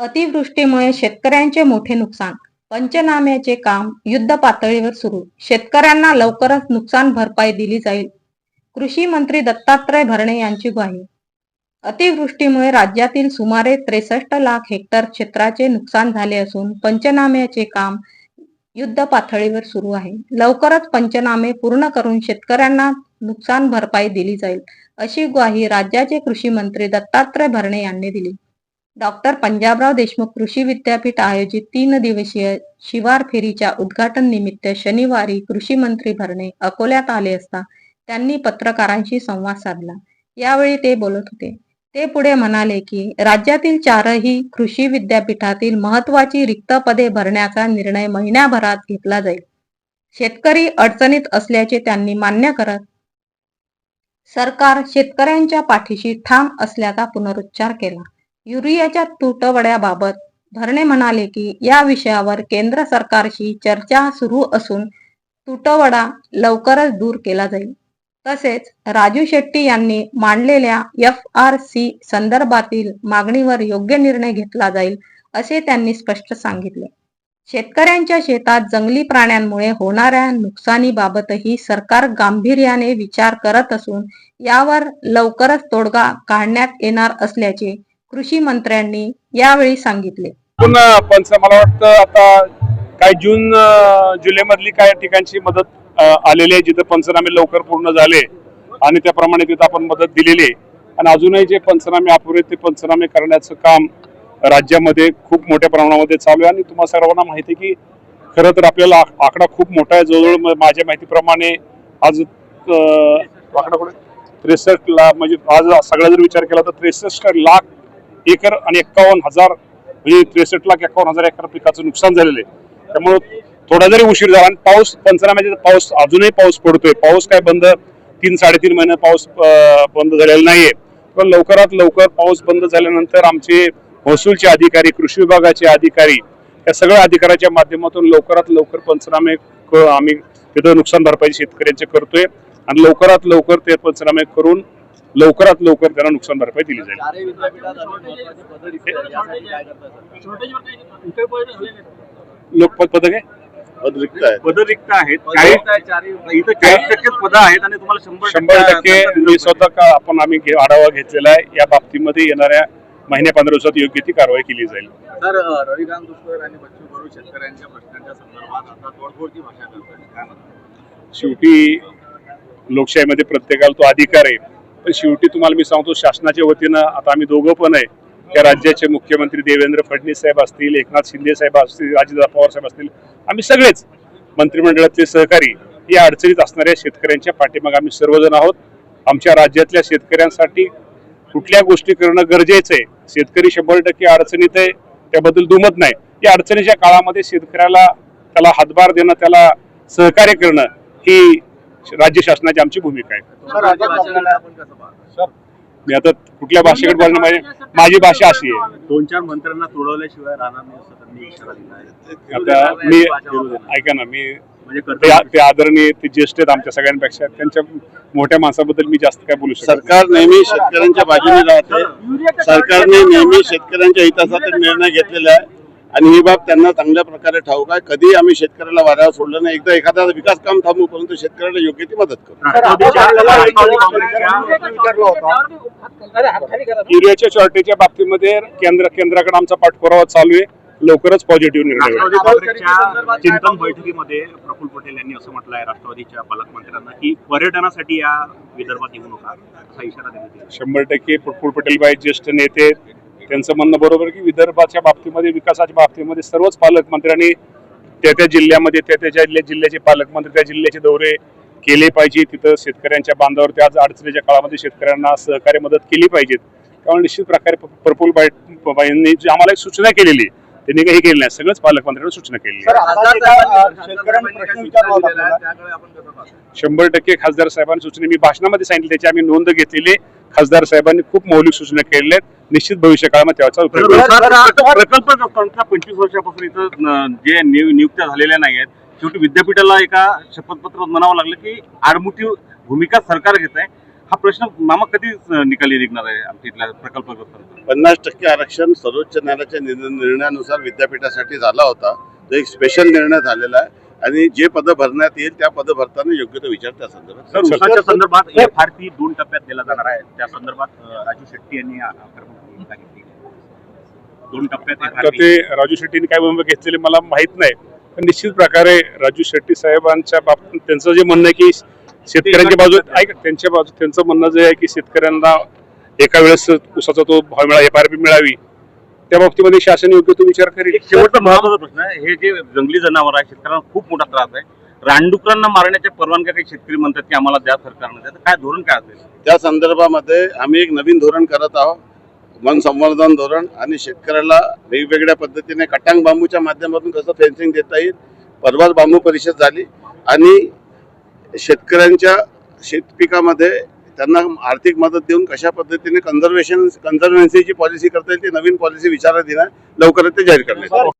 अतिवृष्टीमुळे शेतकऱ्यांचे मोठे नुकसान. पंचनाम्याचे काम युद्ध पातळीवर सुरू. शेतकऱ्यांना लवकरच नुकसान भरपाई दिली जाईल. कृषी मंत्री दत्तात्रय भरणे यांची ग्वाही. अतिवृष्टीमुळे राज्यातील सुमारे त्रेसष्ट लाख हेक्टर क्षेत्राचे नुकसान झाले असून पंचनाम्याचे काम युद्ध पातळीवर सुरू आहे. लवकरच पंचनामे पूर्ण करून शेतकऱ्यांना नुकसान भरपाई दिली जाईल अशी ग्वाही राज्याचे कृषी मंत्री दत्तात्रय भरणे यांनी दिली. डॉक्टर पंजाबराव देशमुख कृषी विद्यापीठ आयोजित तीन दिवसीय शिवार फेरीच्या उद्घाटन निमित्त शनिवारी कृषी मंत्री भरणे अकोल्यात आले असता त्यांनी पत्रकारांशी संवाद साधला. यावेळी ते बोलत होते. ते पुढे म्हणाले की राज्यातील चारही कृषी विद्यापीठातील महत्वाची रिक्त पदे भरण्याचा निर्णय महिन्याभरात घेतला जाईल. शेतकरी अडचणीत असल्याचे त्यांनी मान्य करत सरकार शेतकऱ्यांच्या पाठीशी ठाम असल्याचा पुनरुच्चार केला. युरियाच्या तुटवड्याबाबत भरणे म्हणाले की या विषयावर केंद्र सरकारशी चर्चा सुरू असून तुटवडा लवकरच दूर केला जाईल. तसेच राजू शेट्टी यांनी मांडलेल्या एफ आर सी संदर्भातील मागणीवर योग्य निर्णय घेतला जाईल असे त्यांनी स्पष्ट सांगितले. शेतकऱ्यांच्या शेतात जंगली प्राण्यांमुळे होणाऱ्या नुकसानीबाबतही सरकार गांभीर्याने विचार करत असून यावर लवकरच तोडगा काढण्यात येणार असल्याचे कृषी मंत्र्यांनी यावेळी सांगितले. मला वाटतं आता काही जून जुलै मधली काही ठिकाणची मदत आलेली आहे जिथं पंचनामे लवकर पूर्ण झाले आणि त्याप्रमाणे तिथं आपण मदत दिलेली आहे. आणि अजूनही जे पंचनामे अपुरे ते पंचनामे करण्याचं काम राज्यामध्ये खूप मोठ्या प्रमाणामध्ये चालू आहे. आणि तुम्हाला सर्वांना माहिती आहे की खरं तर आपल्याला आक- आकडा खूप मोठा आहे. जवळजवळ म- माझ्या माहितीप्रमाणे आज आकडा कुठे त्रेसष्ट लाख म्हणजे आज सगळा जर विचार केला तर त्रेसष्ट लाख एकर आणि एक्कावन्न हजार म्हणजे त्रेसष्ट लाख एकावन्न हजार एकर पिकाचं नुकसान झालेलं आहे. त्यामुळं थोडा जरी उशीर झाला आणि पाऊस पंचनाम्याचे पाऊस अजूनही पाऊस पडतोय. पाऊस काय बंद तीन साडेतीन महिने पाऊस बंद झालेला नाहीये. पण लवकरात लवकर पाऊस बंद झाल्यानंतर आमचे महसूलचे अधिकारी कृषी विभागाचे अधिकारी या सगळ्या अधिकाऱ्याच्या माध्यमातून लवकरात लवकर पंचनामे क- आम्ही तिथं नुकसान भरपाई शेतकऱ्यांचे करतोय. आणि लवकरात लवकर ते पंचनामे करून लवकरात लवकर त्यांना नुकसान भरपाई दिली जाईल. चारही विद्यापीठात अनेक महत्त्वाचे पदं रिक्त आहेत. यासाठी काय करताय सर? लोकपत पदक आहे पद रिक्त आहे पदं रिक्त आहेत. पदं काही रिक्त आहेत, चारही इथं चाळीस टक्केच पदं आहेत आणि तुम्हाला शंभर शंभर टक्के मी स्वतः का आपण आम्ही घे- आढावा घेतलेला आहे. या बाबतीमध्ये येणाऱ्या महिन्या पंधरा दिवसात योग्य ती कारवाई केली जाईल. अ, रविकांत दुष्कर आणि बच्चू कडू शेतकऱ्यांच्या प्रश्नांच्या संदर्भात आता तोडफोडची भाषा करतात काय म्हणतात? शेवटी लोकशाहीमध्ये प्रत्येकाला तो अधिकार आहे. पण शेवटी तुम्हाला मी सांगतो शासनाच्या वतीनं आता आम्ही दोघं पण आहे. त्या राज्याचे मुख्यमंत्री देवेंद्र फडणवीस साहेब असतील एकनाथ शिंदे साहेब असतील अजितदादा पवार साहेब असतील आम्ही सगळेच मंत्रिमंडळातले सहकारी या अडचणीत असणाऱ्या शेतकऱ्यांच्या पाठीमागे आम्ही सर्वजण आहोत. आमच्या राज्यातल्या शेतकऱ्यांसाठी कुठल्या गोष्टी करणं गरजेचं आहे? शेतकरी शंभर टक्के अडचणीत आहे त्याबद्दल दुमत नाही. या अडचणीच्या काळामध्ये शेतकऱ्याला त्याला हातभार देणं त्याला सहकार्य करणं ही राज्य शासनाची आमची भूमिका आहे. मी आता कुठल्या भाषेकडे बोलणं माझी माझी भाषा अशी आहे. दोन चार मंत्र्यांना तोडवल्याशिवाय राहणार नाही आता मी ऐका ना मी म्हणजे ते आदरणीय ते ज्येष्ठ आहेत आमच्या सगळ्यांपेक्षा त्यांच्या मोठ्या माणसाबद्दल मी जास्त काय बोलू शकत. सरकार नेहमी शेतकऱ्यांच्या बाजूने राहते. सरकारने नेहमी शेतकऱ्यांच्या हितासाठी निर्णय घेतलेला आहे. आणि ही बाब त्यांना चांगल्या प्रकारे ठाऊक आहे. कधी आम्ही शेतकऱ्याला वाऱ्यावर सोडलं नाही. एकदा एखादा विकास काम थांबू परंतु शेतकऱ्याला योग्य ती मदत करू. युरियाच्या शॉर्टेजच्या बाबतीमध्ये केंद्र केंद्राकडे आमचा पाठपुरावा चालू आहे. लवकरच पॉझिटिव्ह निर्णय चिंतन बैठकीमध्ये प्रफुल्ल पटेल यांनी असं म्हटलं आहे राष्ट्रवादीच्या पालकमंत्र्यांना की पर्यटनासाठी या विदर्भात येऊ नका असा इशारा देण्यात येईल. शंभर टक्के प्रफुल्ल पटेल बाई ज्येष्ठ नेते. त्यांचं म्हणणं बरोबर आहे की विदर्भाच्या बाबतीमध्ये विकासाच्या बाबतीमध्ये सर्वच पालकमंत्र्यांनी त्या त्या जिल्ह्यामध्ये त्या त्या जिल्ह्या जिल्ह्याचे पालकमंत्री त्या जिल्ह्याचे दौरे केले पाहिजे. तिथं शेतकऱ्यांच्या बांधावर आज अडचणीच्या काळामध्ये शेतकऱ्यांना सहकार्य मदत केली पाहिजेत. त्यामुळे निश्चित प्रकारे प्रफुल प्रफुल्ल बाई बाईंनी जी आम्हाला एक सूचना केलेली त्यांनी काही केली नाही. सगळंच पालकमंत्र्यांनी सूचना पाहतो? शंभर टक्के खासदार साहेबांनी सूचना मी भाषणामध्ये सांगितली त्याची आम्ही नोंद घेतलेली. खासदार साहेबांनी खूप मौलिक सूचना केलेल्या आहेत. निश्चित भविष्य काळामध्ये त्याचा. प्रकल्प पंचवीस वर्षापासून इथं जे नियु- नियुक्त्या झालेल्या नाही आहेत शेवटी विद्यापीठाला एका शपथपत्रात म्हणावं लागलं की आडमुठी भूमिका सरकार घेत आहे हा प्रश्न मामा कधी निकाली निघणार आहे आमच्या इथल्या प्रकल्पग्रस्तांचा पन्नास टक्के आरक्षण सर्वोच्च न्यायालयाच्या निर्णय- निर्णयानुसार विद्यापीठासाठी झाला होता. तो एक स्पेशल निर्णय झालेला आहे. आणि जे पद भरण्यात येईल त्या पद भरताना योग्य तो विचार त्या सर संदर्भात संदर्भात एफ आर पी दोन टप्प्यात दिला जाणार आहे. त्या संदर्भात राजू शेट्टी यांनी आक्रमक भूमिका घेतली. दोन टप्प्यात. ते राजू शेट्टीने काय भूमिका घेतलेली मला माहीत नाही. पण निश्चित प्रकारे राजू शेट्टी साहेबांच्या बाबतीत त्यांचं जे म्हणणं आहे की शेतकऱ्यांच्या बाजू ऐक त्यांच्या बाजू त्यांचं म्हणणं जे आहे की शेतकऱ्यांना एका वेळेस उसाचा तो भाव मिळा एफ आर पी मिळावी. त्या बाबतीमध्ये शासन योग्य तो विचार करेल. एक शेवटचा महत्त्वाचा प्रश्न आहे. हे जे जंगली जनावर आहे शेतकऱ्यांना खूप मोठा त्रास आहे. रानडुकरांना मारण्याच्या परवानग्या काही शेतकरी म्हणतात की आम्हाला द्या सरकारनं द्या तर काय धोरण काय असेल? त्या संदर्भामध्ये आम्ही एक नवीन धोरण करत आहोत. वन संवर्धन धोरण. आणि शेतकऱ्याला वेगवेगळ्या पद्धतीने कटांग बांबूच्या माध्यमातून कसं फेन्सिंग देता येईल? परवाच बांबू परिषद झाली. आणि शेतकऱ्यांच्या शेतपिकामध्ये त्यांना आर्थिक मदत देऊन कशा पद्धतीने कन्झर्वेशन कन्झर्वेन्सीची पॉलिसी करता येईल ती नवीन पॉलिसी विचारात येणार लवकरच ते जाहीर करण्यात